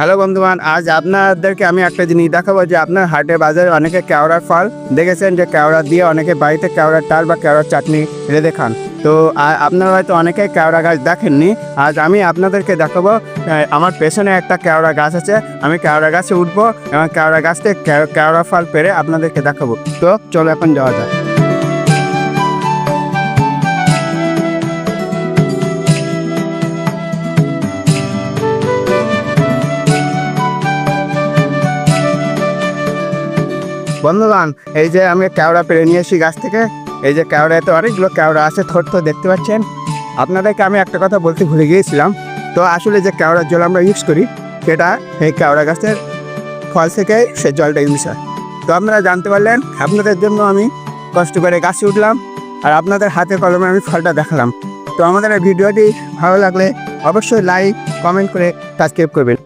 Hello বন্ধুবান আজ আপনাদেরকে আমি একটা জিনিস দেখাবো যে আপনার হাটে বাজারে অনেকে কেওড়ার ফল দেখেছেন যে কেওড়া দিয়ে অনেকে বাড়িতে কেওড়ার টাল বা কেওড়ার চাটনি রেঁধে খান। তো আপনারা হয়তো অনেকে কেওড়া গাছ দেখেননি। আজ আমি আপনাদেরকে দেখাবো আমার পেছনে একটা কেওড়া গাছ আছে, আমি কেওড়া গাছে উঠবো এবং কেওড়া গাছ থেকে কেওড়া ফল পেরে আপনাদেরকে দেখাবো। তো চলো এখন যাওয়া যাক। বন্ধুগণ, এই যে আমি কেওড়া পেরে নিয়ে এসি গাছ থেকে, এই যে কেওড়াতে অনেকগুলো কেওড়া আছে থর থর দেখতে পাচ্ছেন। আপনাদেরকে আমি একটা কথা বলতে ভুলে গিয়েছিলাম। তো আসলে যে কেওড়ার জল আমরা ইউজ করি, সেটা এই কেওড়া গাছের ফল থেকে সে জলটা ইউজ হয়। তো আপনারা জানতে পারলেন, আপনাদের জন্য আমি কষ্ট করে গাছে উঠলাম, আর আপনাদের হাতে কলমে আমি ফলটা দেখালাম। তো আমাদের ভিডিওটি ভালো লাগলে অবশ্যই লাইক কমেন্ট করে সাবস্ক্রাইব করবেন।